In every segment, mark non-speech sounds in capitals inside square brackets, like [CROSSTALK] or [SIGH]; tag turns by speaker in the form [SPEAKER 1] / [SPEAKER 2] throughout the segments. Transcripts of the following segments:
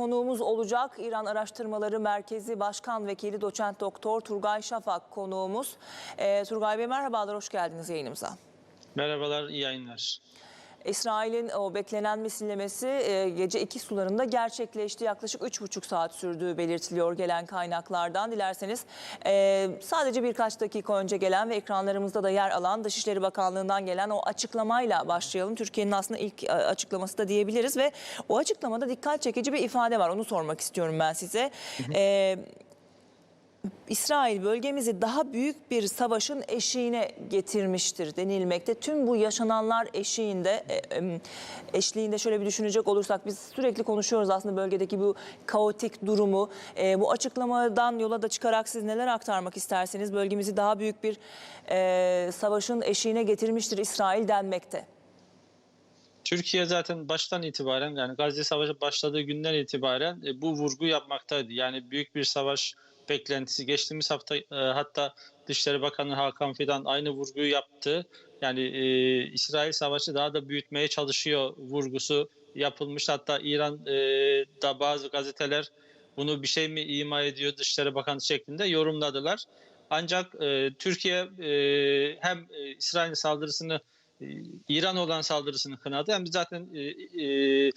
[SPEAKER 1] Konuğumuz olacak İran Araştırmaları Merkezi Başkan Vekili Doçent Doktor Turgay Şafak konuğumuz. Ee, Turgay Bey merhabalar, hoş geldiniz yayınımıza.
[SPEAKER 2] Merhabalar, iyi yayınlar.
[SPEAKER 1] İsrail'in o beklenen misillemesi e, gece iki sularında gerçekleşti. Yaklaşık üç buçuk saat sürdüğü belirtiliyor gelen kaynaklardan. Dilerseniz e, sadece birkaç dakika önce gelen ve ekranlarımızda da yer alan Dışişleri Bakanlığı'ndan gelen o açıklamayla başlayalım. Türkiye'nin aslında ilk e, açıklaması da diyebiliriz ve o açıklamada dikkat çekici bir ifade var. Onu sormak istiyorum ben size. E, İsrail bölgemizi daha büyük bir savaşın eşiğine getirmiştir denilmekte. Tüm bu yaşananlar eşiğinde, e, eşliğinde şöyle bir düşünecek olursak biz sürekli konuşuyoruz aslında bölgedeki bu kaotik durumu. E, bu açıklamadan yola da çıkarak siz neler aktarmak isterseniz bölgemizi daha büyük bir e, savaşın eşiğine getirmiştir İsrail denmekte.
[SPEAKER 2] Türkiye zaten baştan itibaren yani Gazze Savaşı başladığı günden itibaren bu vurgu yapmaktaydı. Yani büyük bir savaş beklentisi geçtiğimiz hafta e, hatta Dışişleri Bakanı Hakan Fidan aynı vurguyu yaptı. Yani e, İsrail Savaşı daha da büyütmeye çalışıyor vurgusu yapılmış. Hatta İran'da bazı gazeteler bunu bir şey mi ima ediyor Dışişleri Bakanı şeklinde yorumladılar. Ancak e, Türkiye e, hem e, İsrail saldırısını e, İran olan saldırısını kınadı. Hem zaten e, e,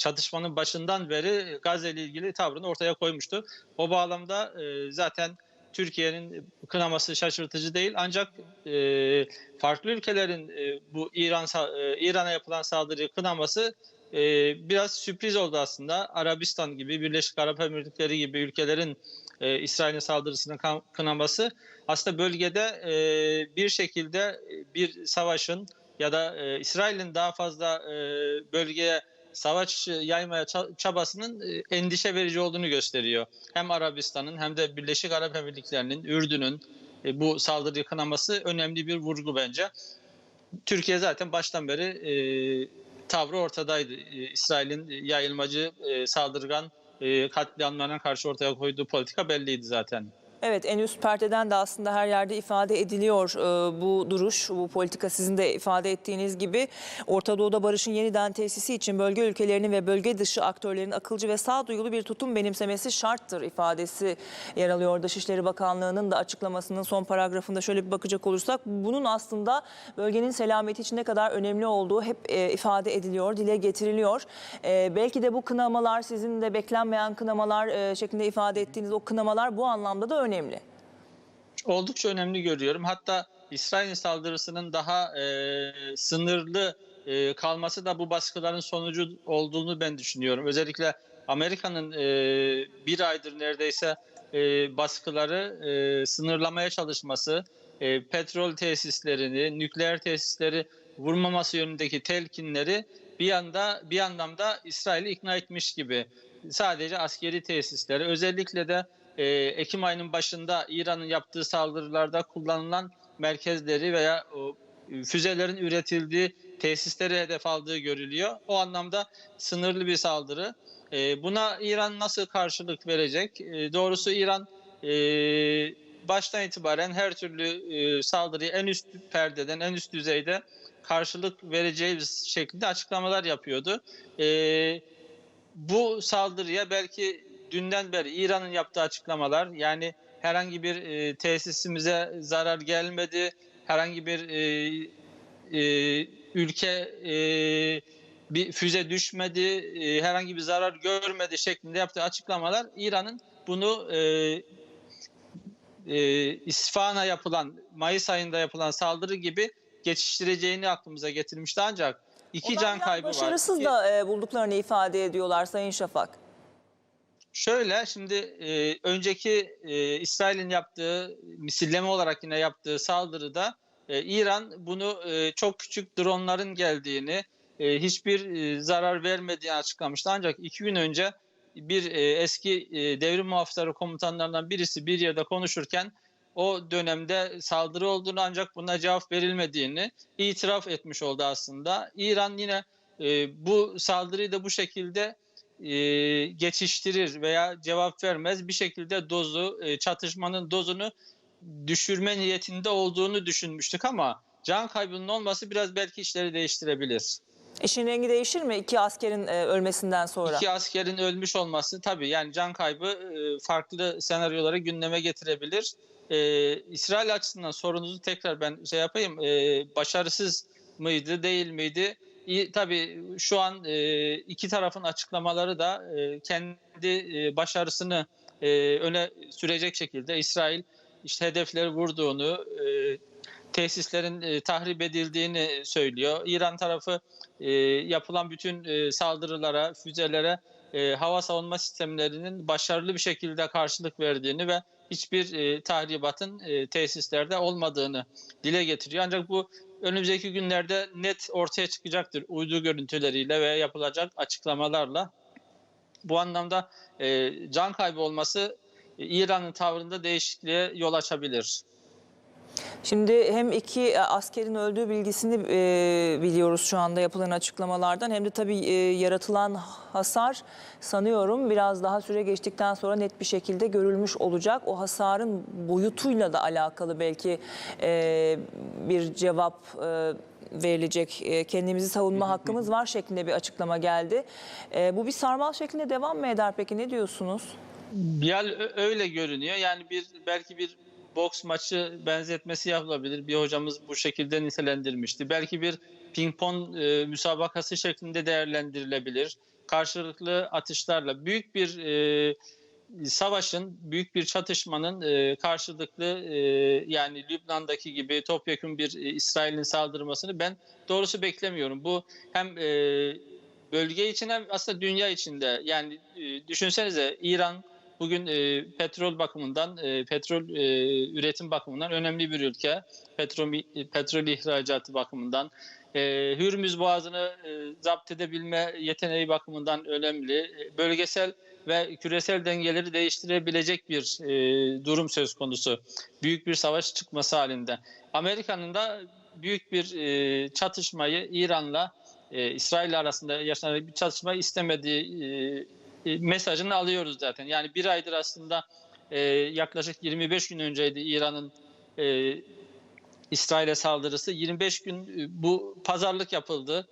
[SPEAKER 2] çatışmanın başından beri Gazze ile ilgili tavrını ortaya koymuştu. O bağlamda e, zaten Türkiye'nin kınaması şaşırtıcı değil. Ancak e, farklı ülkelerin e, bu İran İran'a yapılan saldırıyı kınaması biraz sürpriz oldu aslında. Arabistan gibi, Birleşik Arap Emirlikleri gibi ülkelerin e, İsrail'in saldırısını kınaması aslında bölgede bir şekilde bir savaşın ya da İsrail'in daha fazla bölgeye savaş yaymaya ça- çabasının e, endişe verici olduğunu gösteriyor. Hem Arabistan'ın hem de Birleşik Arap Emirlikleri'nin, Ürdün'ün e, bu saldırıyı kınaması önemli bir vurgu bence. Türkiye zaten baştan beri e, tavrı ortadaydı. E, İsrail'in yayılmacı, e, saldırgan e, katliamlarına karşı ortaya koyduğu politika belliydi zaten.
[SPEAKER 1] Evet en üst perdeden de aslında her yerde ifade ediliyor e, bu duruş, bu politika sizin de ifade ettiğiniz gibi. Orta Doğu'da barışın yeniden tesisi için bölge ülkelerinin ve bölge dışı aktörlerin akılcı ve sağduyulu bir tutum benimsemesi şarttır ifadesi yer alıyor. Dışişleri Bakanlığı'nın da açıklamasının son paragrafında şöyle bir bakacak olursak bunun aslında bölgenin selameti için ne kadar önemli olduğu hep e, ifade ediliyor, dile getiriliyor. E, belki de bu kınamalar sizin de beklenmeyen kınamalar e, şeklinde ifade ettiğiniz o kınamalar bu anlamda da önemli.
[SPEAKER 2] Oldukça önemli görüyorum. Hatta İsrail saldırısının daha e, sınırlı e, kalması da bu baskıların sonucu olduğunu ben düşünüyorum. Özellikle Amerika'nın e, bir aydır neredeyse e, baskıları e, sınırlamaya çalışması, e, petrol tesislerini, nükleer tesisleri vurmaması yönündeki telkinleri bir yanda bir anlamda İsrail'i ikna etmiş gibi. Sadece askeri tesisleri, özellikle de e, Ekim ayının başında İran'ın yaptığı saldırılarda kullanılan merkezleri veya e, füzelerin üretildiği tesisleri hedef aldığı görülüyor. O anlamda sınırlı bir saldırı. E, buna İran nasıl karşılık verecek? E, doğrusu İran e, baştan itibaren her türlü e, saldırıyı en üst perdeden, en üst düzeyde karşılık vereceği şekilde açıklamalar yapıyordu. E, bu saldırıya belki dünden beri İran'ın yaptığı açıklamalar yani herhangi bir e, tesisimize zarar gelmedi, herhangi bir e, e, ülke e, bir füze düşmedi, e, herhangi bir zarar görmedi şeklinde yaptığı açıklamalar İran'ın bunu e, e, İsfahan'a yapılan Mayıs ayında yapılan saldırı gibi geçiştireceğini aklımıza getirmişti ancak iki
[SPEAKER 1] Onlar
[SPEAKER 2] can kaybı var.
[SPEAKER 1] Başarısız
[SPEAKER 2] İki-
[SPEAKER 1] da e, bulduklarını ifade ediyorlar Sayın Şafak.
[SPEAKER 2] Şöyle şimdi e, önceki e, İsrail'in yaptığı misilleme olarak yine yaptığı saldırıda e, İran bunu e, çok küçük dronların geldiğini e, hiçbir e, zarar vermediğini açıklamıştı. Ancak iki gün önce bir e, eski e, devrim muhafızları komutanlarından birisi bir yerde konuşurken o dönemde saldırı olduğunu ancak buna cevap verilmediğini itiraf etmiş oldu aslında. İran yine e, bu saldırıyı da bu şekilde e, geçiştirir veya cevap vermez bir şekilde dozu e, çatışmanın dozunu düşürme niyetinde olduğunu düşünmüştük ama can kaybının olması biraz belki işleri değiştirebilir.
[SPEAKER 1] İşin rengi değişir mi iki askerin e, ölmesinden sonra?
[SPEAKER 2] İki askerin ölmüş olması tabii yani can kaybı e, farklı senaryoları gündeme getirebilir. E, İsrail açısından sorunuzu tekrar ben şey yapayım. E, başarısız mıydı değil miydi? Tabii şu an e, iki tarafın açıklamaları da e, kendi e, başarısını e, öne sürecek şekilde İsrail işte hedefleri vurduğunu, e, tesislerin e, tahrip edildiğini söylüyor. İran tarafı e, yapılan bütün e, saldırılara, füzelere e, hava savunma sistemlerinin başarılı bir şekilde karşılık verdiğini ve hiçbir e, tahribatın e, tesislerde olmadığını dile getiriyor. Ancak bu önümüzdeki günlerde net ortaya çıkacaktır uydu görüntüleriyle ve yapılacak açıklamalarla. Bu anlamda e, can kaybı olması e, İran'ın tavrında değişikliğe yol açabilir.
[SPEAKER 1] Şimdi hem iki e, askerin öldüğü bilgisini e, biliyoruz şu anda yapılan açıklamalardan hem de tabii e, yaratılan hasar sanıyorum biraz daha süre geçtikten sonra net bir şekilde görülmüş olacak. O hasarın boyutuyla da alakalı belki e, bir cevap e, verilecek. E, kendimizi savunma hakkımız var şeklinde bir açıklama geldi. E, bu bir sarmal şeklinde devam mı eder peki ne diyorsunuz?
[SPEAKER 2] Yani öyle görünüyor. Yani bir belki bir boks maçı benzetmesi yapılabilir. Bir hocamız bu şekilde nitelendirmişti. Belki bir ping-pong e, müsabakası şeklinde değerlendirilebilir. Karşılıklı atışlarla büyük bir e, savaşın, büyük bir çatışmanın e, karşılıklı e, yani Lübnan'daki gibi topyekun bir e, İsrail'in saldırmasını ben doğrusu beklemiyorum. Bu hem e, bölge için hem aslında dünya içinde yani e, düşünsenize İran bugün e, petrol bakımından e, petrol e, üretim bakımından önemli bir ülke. Petrol petrol ihracatı bakımından e, Hürmüz Boğazı'nı e, zapt edebilme yeteneği bakımından önemli. E, bölgesel ve küresel dengeleri değiştirebilecek bir e, durum söz konusu. Büyük bir savaş çıkması halinde. Amerika'nın da büyük bir e, çatışmayı İran'la e, İsrail arasında yaşanan bir çatışma istemediği e, e, mesajını alıyoruz zaten. Yani bir aydır aslında e, yaklaşık 25 gün önceydi İran'ın e, İsrail'e saldırısı. 25 gün e, bu pazarlık yapıldı.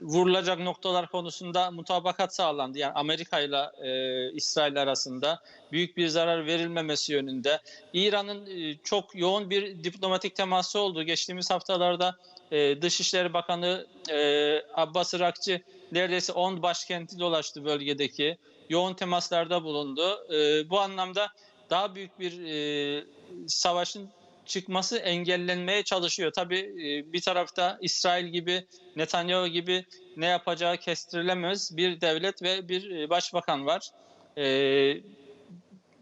[SPEAKER 2] Vurulacak noktalar konusunda mutabakat sağlandı. Yani Amerika ile e, İsrail arasında büyük bir zarar verilmemesi yönünde. İran'ın e, çok yoğun bir diplomatik teması oldu. Geçtiğimiz haftalarda e, Dışişleri Bakanı e, Abbas Irakçı neredeyse 10 başkenti dolaştı bölgedeki. Yoğun temaslarda bulundu. E, bu anlamda daha büyük bir e, savaşın çıkması engellenmeye çalışıyor. Tabii e, bir tarafta İsrail gibi, Netanyahu gibi ne yapacağı kestirilemez bir devlet ve bir e, başbakan var. E,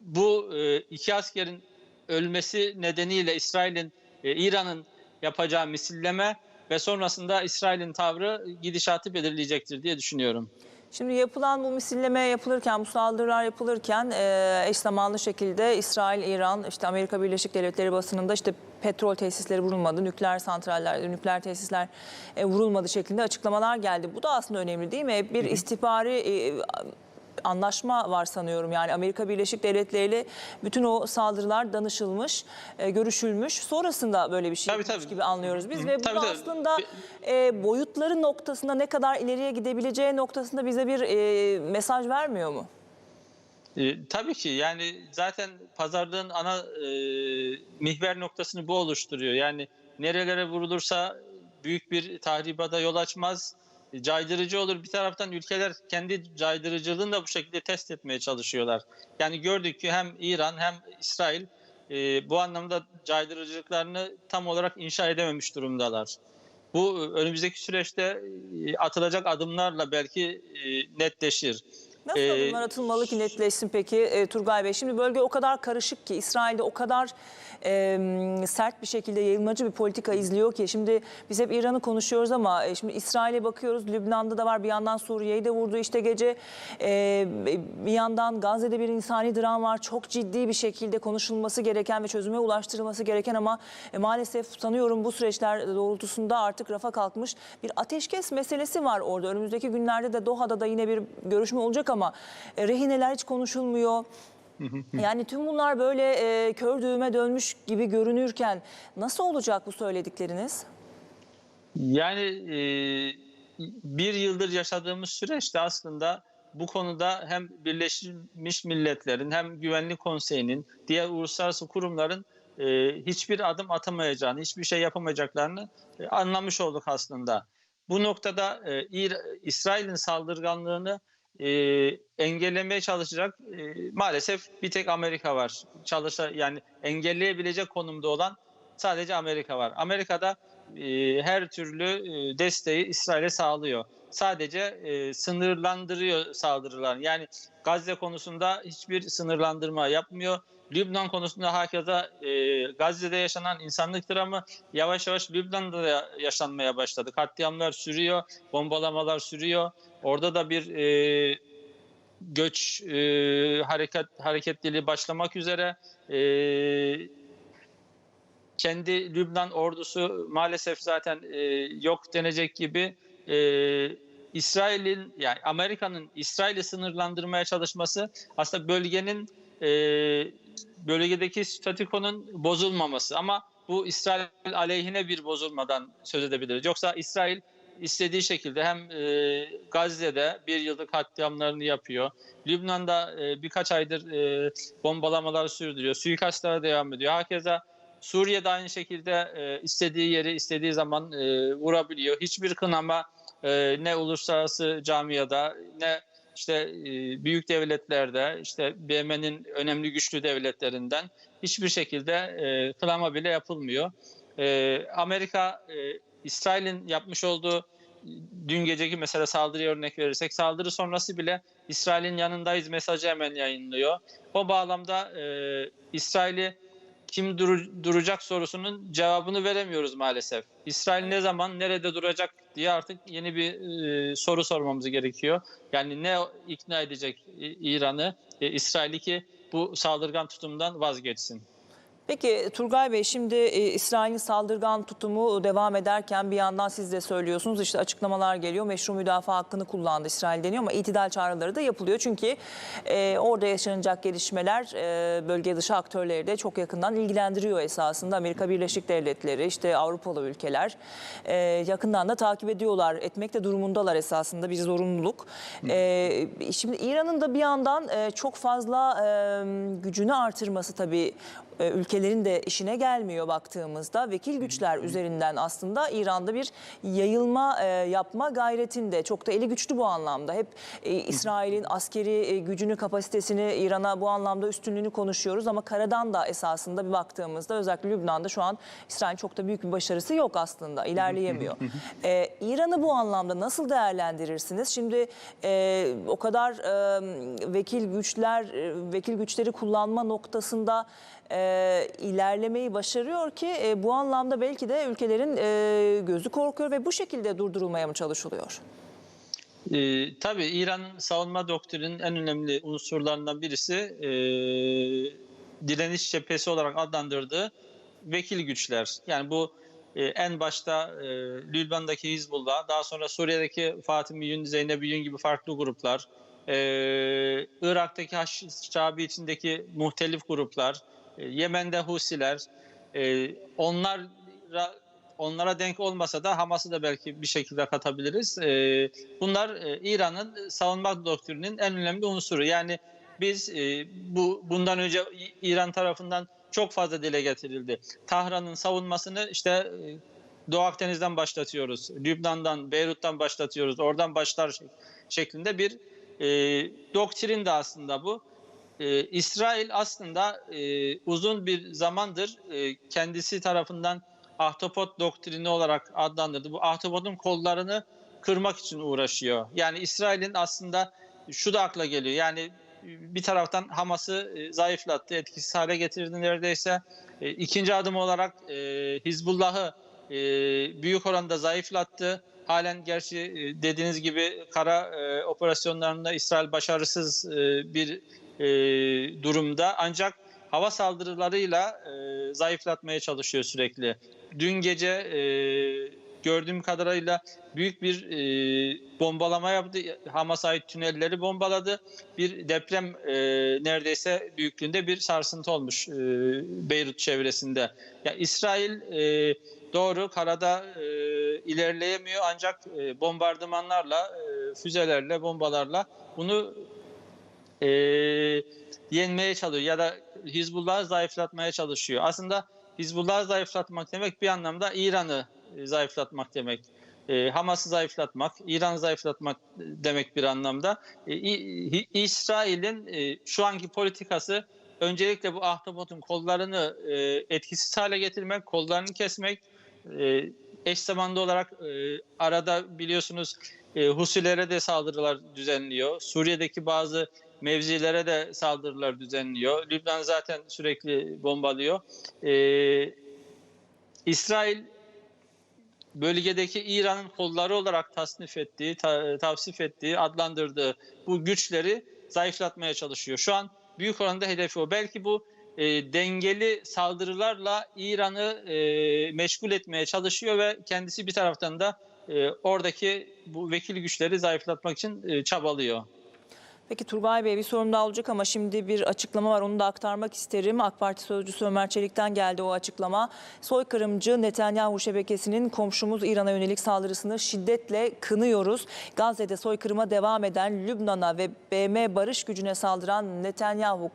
[SPEAKER 2] bu e, iki askerin ölmesi nedeniyle İsrail'in, e, İran'ın yapacağı misilleme ve sonrasında İsrail'in tavrı gidişatı belirleyecektir diye düşünüyorum.
[SPEAKER 1] Şimdi yapılan bu misilleme yapılırken, bu saldırılar yapılırken e, eş zamanlı şekilde İsrail, İran, işte Amerika Birleşik Devletleri basınında işte petrol tesisleri vurulmadı, nükleer santraller, nükleer tesisler e, vurulmadı şeklinde açıklamalar geldi. Bu da aslında önemli değil mi? Bir istihbari e, anlaşma var sanıyorum. Yani Amerika Birleşik Devletleri ile bütün o saldırılar danışılmış, e, görüşülmüş. Sonrasında böyle bir şey
[SPEAKER 2] Tabii, tabii.
[SPEAKER 1] gibi anlıyoruz biz
[SPEAKER 2] Hı,
[SPEAKER 1] ve bu
[SPEAKER 2] tabii,
[SPEAKER 1] da
[SPEAKER 2] tabii.
[SPEAKER 1] aslında e, boyutları noktasında ne kadar ileriye gidebileceği noktasında bize bir e, mesaj vermiyor mu?
[SPEAKER 2] E, tabii ki yani zaten pazarlığın ana e, mihver noktasını bu oluşturuyor. Yani nerelere vurulursa büyük bir tahribata yol açmaz, caydırıcı olur. Bir taraftan ülkeler kendi caydırıcılığını da bu şekilde test etmeye çalışıyorlar. Yani gördük ki hem İran hem İsrail e, bu anlamda caydırıcılıklarını tam olarak inşa edememiş durumdalar. Bu e, önümüzdeki süreçte e, atılacak adımlarla belki e, netleşir.
[SPEAKER 1] Nasıl
[SPEAKER 2] Ee,
[SPEAKER 1] adımlar atılmalı ki netleşsin peki e, Turgay Bey? Şimdi bölge o kadar karışık ki İsrail'de o kadar e, sert bir şekilde yayılmacı bir politika izliyor ki. Şimdi biz hep İran'ı konuşuyoruz ama e, şimdi İsrail'e bakıyoruz. Lübnan'da da var bir yandan Suriye'yi de vurdu işte gece. E, bir yandan Gazze'de bir insani dram var. Çok ciddi bir şekilde konuşulması gereken ve çözüme ulaştırılması gereken ama e, maalesef sanıyorum bu süreçler doğrultusunda artık rafa kalkmış bir ateşkes meselesi var orada. Önümüzdeki günlerde de Doha'da da yine bir görüşme olacak ama e, rehineler hiç konuşulmuyor. [LAUGHS] Yani tüm bunlar böyle e, kör düğüme dönmüş gibi görünürken nasıl olacak bu söyledikleriniz?
[SPEAKER 2] Yani e, bir yıldır yaşadığımız süreçte aslında bu konuda hem Birleşmiş Milletler'in hem Güvenlik Konseyi'nin diğer uluslararası kurumların e, hiçbir adım atamayacağını, hiçbir şey yapamayacaklarını e, anlamış olduk aslında. Bu noktada e, İsrail'in saldırganlığını e, engellemeye çalışacak e, maalesef bir tek Amerika var. Çalışa yani engelleyebilecek konumda olan sadece Amerika var. Amerika'da e, her türlü e, desteği İsrail'e sağlıyor. Sadece e, sınırlandırıyor saldırılar. Yani Gazze konusunda hiçbir sınırlandırma yapmıyor. Lübnan konusunda hakeza e, Gazze'de yaşanan insanlık dramı yavaş yavaş Lübnan'da da yaşanmaya başladı. Katliamlar sürüyor, bombalamalar sürüyor. Orada da bir e, göç e, hareket hareketliliği başlamak üzere. E, kendi Lübnan ordusu maalesef zaten e, yok denecek gibi e, İsrail'in yani Amerika'nın İsrail'i sınırlandırmaya çalışması aslında bölgenin e, bölgedeki statükonun bozulmaması ama bu İsrail aleyhine bir bozulmadan söz edebiliriz. Yoksa İsrail istediği şekilde hem e, Gazze'de bir yıllık katliamlarını yapıyor. Lübnan'da e, birkaç aydır e, bombalamalar sürdürüyor. Suikastlara devam ediyor. Hakeza Suriye'de aynı şekilde e, istediği yeri istediği zaman e, vurabiliyor. Hiçbir kınama e, ne uluslararası camiada ne işte e, büyük devletlerde işte BM'nin önemli güçlü devletlerinden hiçbir şekilde e, kınama bile yapılmıyor. E, Amerika e, İsrail'in yapmış olduğu dün geceki mesela saldırıya örnek verirsek saldırı sonrası bile İsrail'in yanındayız mesajı hemen yayınlıyor. O bağlamda e, İsrail'i kim duru- duracak sorusunun cevabını veremiyoruz maalesef. İsrail ne zaman nerede duracak diye artık yeni bir e, soru sormamız gerekiyor. Yani ne ikna edecek İran'ı, e, İsrail'i ki bu saldırgan tutumdan vazgeçsin.
[SPEAKER 1] Peki Turgay Bey şimdi e, İsrail'in saldırgan tutumu devam ederken bir yandan siz de söylüyorsunuz işte açıklamalar geliyor. Meşru müdafaa hakkını kullandı İsrail deniyor ama itidal çağrıları da yapılıyor. Çünkü e, orada yaşanacak gelişmeler e, bölge dışı aktörleri de çok yakından ilgilendiriyor esasında. Amerika Birleşik Devletleri işte Avrupalı ülkeler e, yakından da takip ediyorlar. Etmek de durumundalar esasında bir zorunluluk. E, şimdi İran'ın da bir yandan e, çok fazla e, gücünü artırması tabii ülkelerin de işine gelmiyor baktığımızda. Vekil güçler üzerinden aslında İran'da bir yayılma e, yapma gayretinde. Çok da eli güçlü bu anlamda. Hep e, İsrail'in askeri e, gücünü, kapasitesini, İran'a bu anlamda üstünlüğünü konuşuyoruz. Ama karadan da esasında bir baktığımızda özellikle Lübnan'da şu an İsrail çok da büyük bir başarısı yok aslında. ilerleyemiyor. E, İran'ı bu anlamda nasıl değerlendirirsiniz? Şimdi e, o kadar e, vekil güçler, e, vekil güçleri kullanma noktasında e, ilerlemeyi başarıyor ki e, bu anlamda belki de ülkelerin e, gözü korkuyor ve bu şekilde durdurulmaya mı çalışılıyor?
[SPEAKER 2] Ee, tabii İran'ın savunma doktrinin en önemli unsurlarından birisi e, direniş cephesi olarak adlandırdığı vekil güçler. Yani bu e, en başta e, Lübnan'daki Hizbullah, daha sonra Suriye'deki Fatih Yün, Zeynep Yün gibi farklı gruplar, e, Irak'taki Haşşabi içindeki muhtelif gruplar, e, Yemen'de Husiler, e, onlara onlara denk olmasa da Hamas'ı da belki bir şekilde katabiliriz. E, bunlar e, İran'ın savunma doktrininin en önemli unsuru. Yani biz e, bu bundan önce İran tarafından çok fazla dile getirildi. Tahran'ın savunmasını işte e, Doğu Akdeniz'den başlatıyoruz. Lübnan'dan, Beyrut'tan başlatıyoruz. Oradan başlar şek- şeklinde bir e, doktrin de aslında bu. E, İsrail aslında e, uzun bir zamandır e, kendisi tarafından ahtapot doktrini olarak adlandırdı. Bu ahtapotun kollarını kırmak için uğraşıyor. Yani İsrail'in aslında şu da akla geliyor. Yani bir taraftan Hamas'ı e, zayıflattı, etkisiz hale getirdi neredeyse. E, ikinci adım olarak e, Hizbullah'ı e, büyük oranda zayıflattı. Halen gerçi e, dediğiniz gibi kara e, operasyonlarında İsrail başarısız e, bir e, durumda. Ancak hava saldırılarıyla e, zayıflatmaya çalışıyor sürekli. Dün gece e, gördüğüm kadarıyla büyük bir e, bombalama yaptı. Hamas'a ait tünelleri bombaladı. Bir deprem e, neredeyse büyüklüğünde bir sarsıntı olmuş e, Beyrut çevresinde. Ya İsrail e, doğru karada e, ilerleyemiyor ancak e, bombardımanlarla, e, füzelerle, bombalarla bunu e, yenmeye çalışıyor ya da Hizbullah'ı zayıflatmaya çalışıyor. Aslında Hizbullah'ı zayıflatmak demek bir anlamda İran'ı zayıflatmak demek. E, Hamas'ı zayıflatmak, İran'ı zayıflatmak demek bir anlamda. E, İsrail'in e, şu anki politikası öncelikle bu ahtapotun kollarını e, etkisiz hale getirmek, kollarını kesmek, e, eş zamanlı olarak e, arada biliyorsunuz e, Husilere de saldırılar düzenliyor. Suriye'deki bazı mevzilere de saldırılar düzenliyor. Lübnan zaten sürekli bombalıyor. E, İsrail bölgedeki İran'ın kolları olarak tasnif ettiği, ta- tavsif ettiği, adlandırdığı bu güçleri zayıflatmaya çalışıyor. Şu an büyük oranda hedefi o. Belki bu e, dengeli saldırılarla İran'ı e, meşgul etmeye çalışıyor ve kendisi bir taraftan da e, oradaki bu vekil güçleri zayıflatmak için e, çabalıyor.
[SPEAKER 1] Peki Turgay Bey bir sorum daha olacak ama şimdi bir açıklama var onu da aktarmak isterim. AK Parti sözcüsü Ömer Çelik'ten geldi o açıklama. Soykırımcı Netanyahu şebekesinin komşumuz İran'a yönelik saldırısını şiddetle kınıyoruz. Gazze'de soykırıma devam eden Lübnan'a ve BM barış gücüne saldıran Netanyahu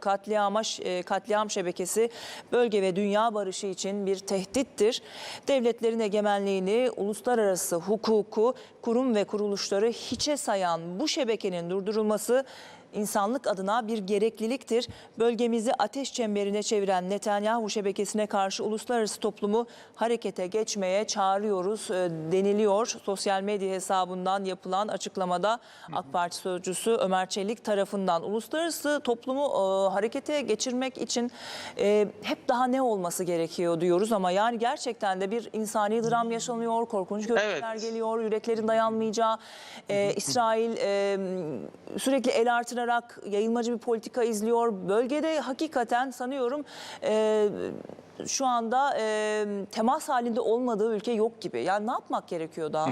[SPEAKER 1] e, katliam şebekesi bölge ve dünya barışı için bir tehdittir. Devletlerin egemenliğini, uluslararası hukuku, kurum ve kuruluşları hiçe sayan bu şebekenin durdurulması insanlık adına bir gerekliliktir. Bölgemizi ateş çemberine çeviren Netanyahu şebekesine karşı uluslararası toplumu harekete geçmeye çağırıyoruz e, deniliyor. Sosyal medya hesabından yapılan açıklamada AK Parti sözcüsü Ömer Çelik tarafından uluslararası toplumu e, harekete geçirmek için e, hep daha ne olması gerekiyor diyoruz ama yani gerçekten de bir insani dram yaşanıyor, korkunç görüntüler
[SPEAKER 2] Evet.
[SPEAKER 1] geliyor, yüreklerin dayanmayacağı. İsrail sürekli el artırarak yayılmacı bir politika izliyor. Bölgede hakikaten sanıyorum e, şu anda e, temas halinde olmadığı ülke yok gibi. Yani ne yapmak gerekiyor daha?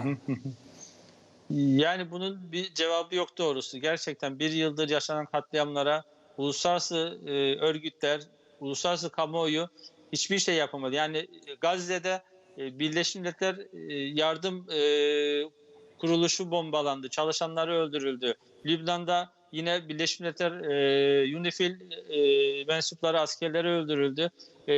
[SPEAKER 2] Yani bunun bir cevabı yok doğrusu. Gerçekten bir yıldır yaşanan katliamlara uluslararası e, örgütler, uluslararası kamuoyu hiçbir şey yapamadı. Yani e, Gazze'de e, Birleşmiş Milletler e, yardım e, kuruluşu bombalandı, çalışanları öldürüldü. Lübnan'da yine Birleşmiş Milletler e, UNIFIL e, mensupları, askerleri öldürüldü. E,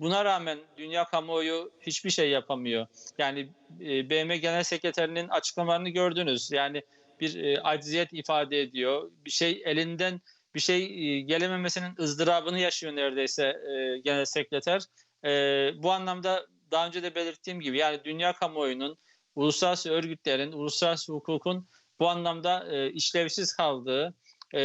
[SPEAKER 2] buna rağmen dünya kamuoyu hiçbir şey yapamıyor. Yani e, BM Genel Sekreterinin açıklamalarını gördünüz. Yani bir e, acziyet ifade ediyor. Bir şey elinden bir şey e, gelememesinin ızdırabını yaşıyor neredeyse e, Genel Sekreter. E, bu anlamda daha önce de belirttiğim gibi yani dünya kamuoyunun, uluslararası örgütlerin, uluslararası hukukun bu anlamda e, işlevsiz kaldığı, e,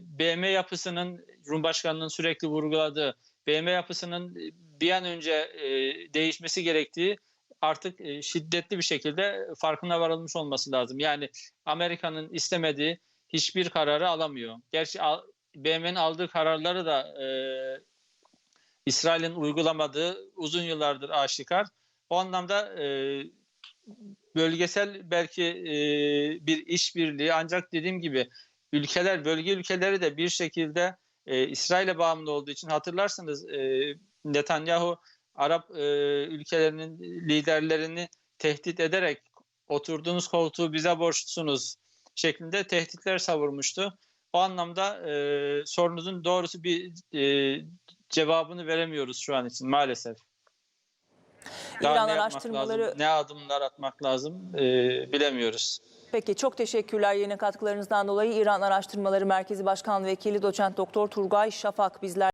[SPEAKER 2] BM yapısının Rum Başkanı'nın sürekli vurguladığı, BM yapısının bir an önce e, değişmesi gerektiği artık e, şiddetli bir şekilde farkına varılmış olması lazım. Yani Amerika'nın istemediği hiçbir kararı alamıyor. Gerçi al- BM'nin aldığı kararları da e, İsrail'in uygulamadığı uzun yıllardır aşikar. O anlamda e, bölgesel belki e, bir işbirliği ancak dediğim gibi ülkeler, bölge ülkeleri de bir şekilde e, İsrail'e bağımlı olduğu için hatırlarsınız e, Netanyahu Arap e, ülkelerinin liderlerini tehdit ederek oturduğunuz koltuğu bize borçlusunuz şeklinde tehditler savurmuştu. O anlamda e, sorunuzun doğrusu bir e, cevabını veremiyoruz şu an için maalesef. Daha
[SPEAKER 1] İran
[SPEAKER 2] ne
[SPEAKER 1] araştırmaları
[SPEAKER 2] lazım, ne adımlar atmak lazım e, bilemiyoruz.
[SPEAKER 1] Peki çok teşekkürler yeni katkılarınızdan dolayı. İran Araştırmaları Merkezi Başkan Vekili Doçent Doktor Turgay Şafak bizler